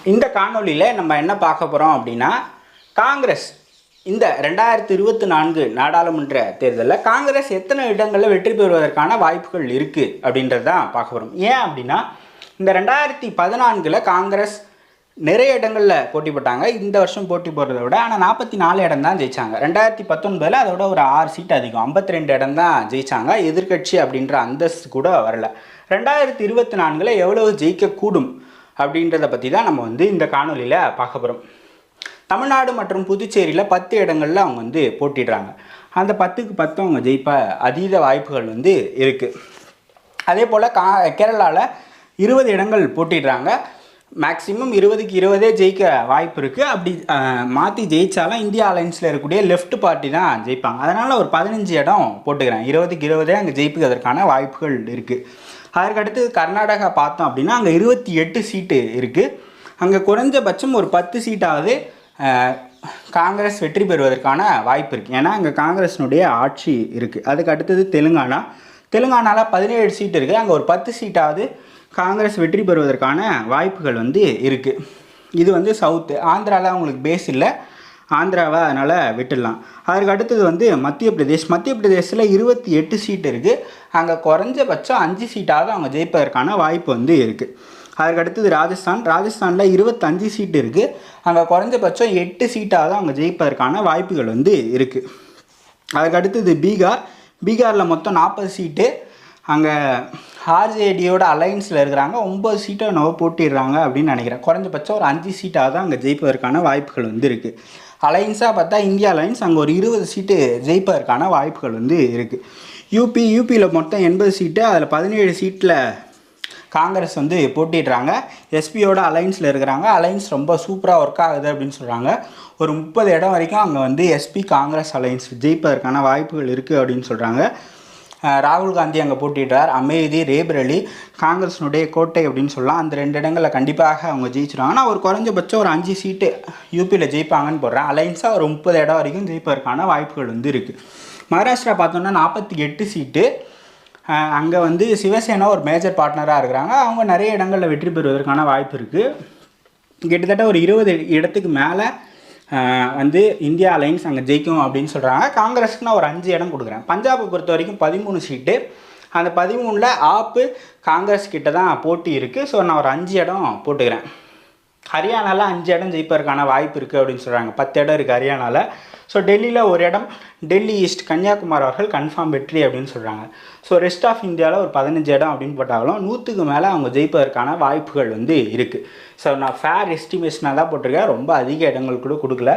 இந்த காணொளியில் நம்ம என்ன பார்க்க போகிறோம் அப்படின்னா காங்கிரஸ் இந்த ரெண்டாயிரத்தி இருபத்தி நான்கு நாடாளுமன்ற தேர்தலில் காங்கிரஸ் எத்தனை இடங்களில் வெற்றி பெறுவதற்கான வாய்ப்புகள் இருக்குது அப்படின்றது தான் பார்க்க போகிறோம் ஏன் அப்படின்னா இந்த ரெண்டாயிரத்தி பதினான்கில் காங்கிரஸ் நிறைய இடங்களில் போட்டி போட்டாங்க. இந்த வருஷம் போட்டி போடுறத விட ஆனால் நாற்பத்தி நாலு இடம் தான் ஜெயிச்சாங்க. ரெண்டாயிரத்தி பத்தொன்பதில் அதோட ஒரு ஆறு சீட் அதிகம். ஐம்பத்தி ரெண்டு இடம் தான் ஜெயிச்சாங்க. எதிர்க்கட்சி அப்படின்ற அந்தஸ்து கூட வரல. ரெண்டாயிரத்தி இருபத்தி நான்கில் எவ்வளவு ஜெயிக்கக்கூடும் அப்படின்றத பற்றி தான் நம்ம வந்து இந்த காணொலியில் பார்க்க போகிறோம் தமிழ்நாடு மற்றும் புதுச்சேரியில் பத்து இடங்களில் அவங்க வந்து போட்டிடுறாங்க அந்த பத்துக்கு பத்து அவங்க ஜெயிப்ப அதீத வாய்ப்புகள் வந்து இருக்குது அதே போல் கா கேரளாவில் இருபது இடங்கள் போட்டிடுறாங்க மேக்ஸிமம் இருபதுக்கு இருபதே ஜெயிக்க வாய்ப்பு இருக்குது அப்படி மாற்றி ஜெயித்தாலும் இந்தியா அலைன்ஸில் இருக்கக்கூடிய லெஃப்ட் பார்ட்டி தான் ஜெயிப்பாங்க. அதனால் ஒரு பதினஞ்சு இடம் போட்டுக்கிறேன். இருபதுக்கு இருபதே அங்கே ஜெயிப்புவதற்கான வாய்ப்புகள் இருக்குது அதற்கடுத்து கர்நாடகா பார்த்தோம் அப்படின்னா அங்கே இருபத்தி எட்டு சீட்டு இருக்குது அங்கே குறைஞ்சபட்சம் ஒரு பத்து சீட்டாவது காங்கிரஸ் வெற்றி பெறுவதற்கான வாய்ப்பு இருக்குது ஏன்னா அங்கே காங்கிரஸினுடைய ஆட்சி இருக்குது அதுக்கு அடுத்தது தெலுங்கானா. தெலுங்கானாவில் பதினேழு சீட் இருக்குது அங்கே ஒரு பத்து சீட்டாவது காங்கிரஸ் வெற்றி பெறுவதற்கான வாய்ப்புகள் வந்து இருக்குது இது வந்து சவுத்து. ஆந்திராவில் அவங்களுக்கு பேஸ் இல்லை. ஆந்திராவை அதனால் விட்டுடலாம். அதற்கு அடுத்தது வந்து மத்திய பிரதேஷ். மத்திய பிரதேசத்தில் இருபத்தி எட்டு சீட் இருக்குது அங்கே குறைஞ்சபட்சம் அஞ்சு சீட்டாவது அவங்க ஜெயிப்பதற்கான வாய்ப்பு வந்து இருக்குது அதற்கு அடுத்தது ராஜஸ்தான். ராஜஸ்தானில் இருபத்தஞ்சு சீட் இருக்குது அங்கே குறைஞ்சபட்சம் எட்டு சீட்டாவது அவங்க ஜெயிப்பதற்கான வாய்ப்புகள் வந்து இருக்குது அதுக்கு அடுத்தது பீகார். பீகாரில் மொத்தம் நாற்பது சீட்டு. அங்கே ஆர்ஜேடியோட அலைன்ஸில் இருக்கிறாங்க. ஒம்பது சீட்டை நம்ம போட்டிடுறாங்க அப்படின்னு நினைக்கிறேன். குறைஞ்சபட்சம் ஒரு அஞ்சு சீட்டாக தான் அங்கே ஜெயிப்பதற்கான வாய்ப்புகள் வந்து இருக்குது அலைன்ஸாக பார்த்தா இந்தியா அலைன்ஸ் அங்கே ஒரு இருபது சீட்டு ஜெயிப்பதற்கான வாய்ப்புகள் வந்து இருக்குது யூபி யூபியில் மொத்தம் எண்பது சீட்டு. அதில் பதினேழு சீட்டில் காங்கிரஸ் வந்து போட்டிடுறாங்க. எஸ்பியோட அலைன்ஸில் இருக்கிறாங்க. அலைன்ஸ் ரொம்ப சூப்பராக ஒர்க் ஆகுது அப்படின்னு சொல்கிறாங்க ஒரு முப்பது இடம் வரைக்கும் அங்கே வந்து எஸ்பி காங்கிரஸ் அலைன்ஸ் ஜெயிப்பதற்கான வாய்ப்புகள் இருக்குது அப்படின்னு சொல்கிறாங்க ராகுல் காந்தி அங்கே போட்டிடுறார் அமேதி ரேபரலி காங்கிரஸினுடைய கோட்டை அப்படின்னு சொல்லலாம். அந்த ரெண்டு இடங்களில் கண்டிப்பாக அவங்க ஜெயிச்சிருவாங்க. ஆனால் ஒரு குறைஞ்சபட்சம் ஒரு அஞ்சு சீட்டு யூபியில் ஜெயிப்பாங்கன்னு போடுறேன். அலைன்ஸாக ஒரு முப்பது இடம் வரைக்கும் ஜெயிப்பதற்கான வாய்ப்புகள் வந்து இருக்குது மகாராஷ்டிரா பார்த்தோம்னா நாற்பத்தி எட்டு சீட்டு. அங்கே வந்து சிவசேனா ஒரு மேஜர் பார்ட்னராக இருக்கிறாங்க. அவங்க நிறைய இடங்களில் வெற்றி பெறுவதற்கான வாய்ப்பு இருக்குது கிட்டத்தட்ட ஒரு இருபது இடத்துக்கு மேலே வந்து இந்தியா அலைன்ஸ் அங்கே ஜெயிக்கும் அப்படின்னு சொல்கிறாங்க காங்கிரஸுக்கு நான் ஒரு அஞ்சு இடம் கொடுக்குறேன். பஞ்சாபை பொறுத்த வரைக்கும் பதிமூணு சீட்டு. அந்த பதிமூணில் ஆப்பு காங்கிரஸ் கிட்ட தான் போட்டி இருக்குது ஸோ நான் ஒரு அஞ்சு இடம் போட்டுக்கிறேன். ஹரியானாவில் அஞ்சு இடம் ஜெயிப்பதற்கான வாய்ப்பு இருக்குது அப்படின்னு சொல்கிறாங்க பத்து இடம் இருக்குது ஹரியானாவில் ஸோ டெல்லியில் ஒரு இடம் டெல்லி ஈஸ்ட் கன்னியாகுமரி அவர்கள் கன்ஃபார்ம் வெற்றி அப்படின்னு சொல்கிறாங்க ஸோ ரெஸ்ட் ஆஃப் இந்தியாவில் ஒரு பதினஞ்சு இடம் அப்படின்னு போட்டாலும் நூற்றுக்கு மேலே அவங்க ஜெயிப்பதற்கான வாய்ப்புகள் வந்து இருக்குது ஸோ நான் ஃபேர் எஸ்டிமேஷனாக தான் போட்டிருக்கேன். ரொம்ப அதிக இடங்கள் கூட கொடுக்கல.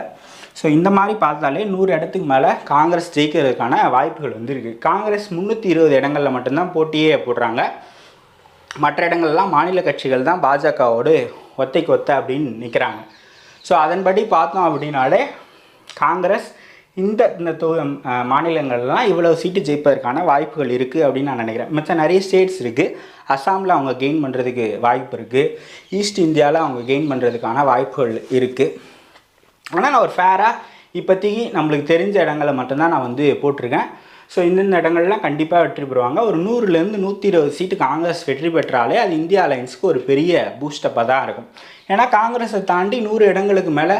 ஸோ இந்த மாதிரி பார்த்தாலே நூறு இடத்துக்கு மேலே காங்கிரஸ் ஜெயிக்கிறதுக்கான வாய்ப்புகள் வந்து இருக்குது காங்கிரஸ் முந்நூற்றி இருபது இடங்களில் மட்டும்தான் போட்டியே போடுறாங்க. மற்ற இடங்கள்லாம் மாநில கட்சிகள் தான் பாஜகவோடு ஒத்தைக்கு ஒத்த அப்படின்னு நிற்கிறாங்க ஸோ அதன்படி பார்த்தோம் அப்படின்னாலே காங்கிரஸ் இந்த இந்த தொ மாநிலங்கள்லாம் இவ்வளோ சீட்டு ஜெயிப்பதற்கான வாய்ப்புகள் இருக்குது அப்படின்னு நான் நினைக்கிறேன். மற்ற நிறைய ஸ்டேட்ஸ் இருக்குது அஸ்ஸாமில் அவங்க கெயின் பண்ணுறதுக்கு வாய்ப்பு இருக்குது ஈஸ்ட் இந்தியாவில் அவங்க கெயின் பண்ணுறதுக்கான வாய்ப்புகள் இருக்குது ஆனால் நான் ஒரு ஃபேராக இப்போதைக்கு நம்மளுக்கு தெரிஞ்ச இடங்களை மட்டும்தான் நான் வந்து போட்டிருக்கேன். ஸோ இந்தந்த இடங்கள்லாம் கண்டிப்பாக வெற்றி பெறுவாங்க. ஒரு நூறுலேருந்து நூற்றி இருபது சீட்டு காங்கிரஸ் வெற்றி பெற்றாலே அது இந்தியா அலைன்ஸுக்கு ஒரு பெரிய பூஸ்டப்பாக தான் இருக்கும். ஏன்னா காங்கிரஸை தாண்டி நூறு இடங்களுக்கு மேலே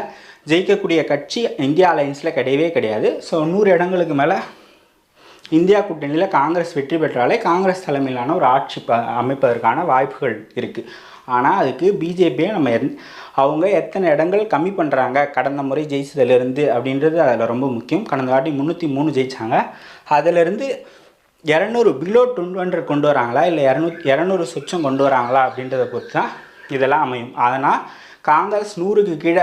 ஜெயிக்கக்கூடிய கட்சி இந்தியா அலைன்ஸில் கிடையவே கிடையாது. ஸோ நூறு இடங்களுக்கு மேலே இந்தியா கூட்டணியில் காங்கிரஸ் வெற்றி பெற்றாலே காங்கிரஸ் தலைமையிலான ஒரு ஆட்சி ப அமைப்பதற்கான வாய்ப்புகள் இருக்குது ஆனால் அதுக்கு பிஜேபியை நம்ம எந் அவங்க எத்தனை இடங்கள் கம்மி பண்ணுறாங்க கடந்த முறை ஜெயிச்சதுலேருந்து அப்படின்றது அதில் ரொம்ப முக்கியம். கடந்த வாட்டி முந்நூற்றி மூணு ஜெயித்தாங்க அதிலேருந்து இரநூறு பிலோ டுவெண்ட்டி ஹண்ட்ரட் கொண்டு வராங்களா? இல்லை இரநூத்தி இரநூறு சுச்சம் கொண்டு வராங்களா? அப்படின்றத பொறுத்து தான் இதெல்லாம் அமையும். அதனால் காங்கிரஸ் நூறுக்கு கீழே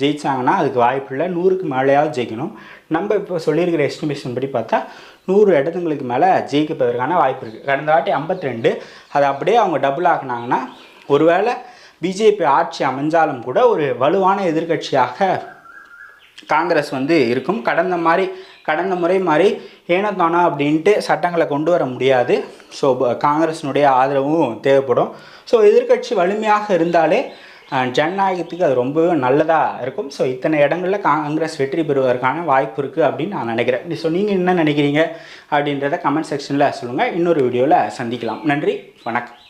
ஜெயிச்சாங்கன்னா அதுக்கு வாய்ப்பு இல்லை. நூறுக்கு மேலேயாவது ஜெயிக்கணும். நம்ம இப்போ சொல்லியிருக்கிற எஸ்டிமேஷன் படி பார்த்தா நூறு இடத்துங்களுக்கு மேலே ஜெயிக்கப்பதற்கான வாய்ப்பு இருக்குது கடந்த வாட்டி 52 ரெண்டு அதை அப்படியே அவங்க டபுள் ஆக்குனாங்கன்னா ஒருவேளை பிஜேபி ஆட்சி அமைஞ்சாலும் கூட ஒரு வலுவான எதிர்க்கட்சியாக காங்கிரஸ் வந்து இருக்கும். கடந்த மாதிரி கடந்த முறை மாதிரி ஏனத்தானா அப்படின்ட்டு சட்டங்களை கொண்டு வர முடியாது. ஸோ காங்கிரஸினுடைய ஆதரவும் தேவைப்படும். ஸோ எதிர்க்கட்சி வலிமையாக இருந்தாலே ஜனநாயகத்துக்கு அது ரொம்பவே நல்லதாக இருக்கும். ஸோ இத்தனை இடங்களில் காங்கிரஸ் வெற்றி பெறுவதற்கான வாய்ப்பு இருக்குது அப்படின்னு நான் நினைக்கிறேன். ஸோ நீங்கள் என்ன நினைக்கிறீங்க அப்படின்றத கமெண்ட் செக்ஷனில் சொல்லுங்கள் இன்னொரு வீடியோவில் சந்திக்கலாம். நன்றி. வணக்கம்.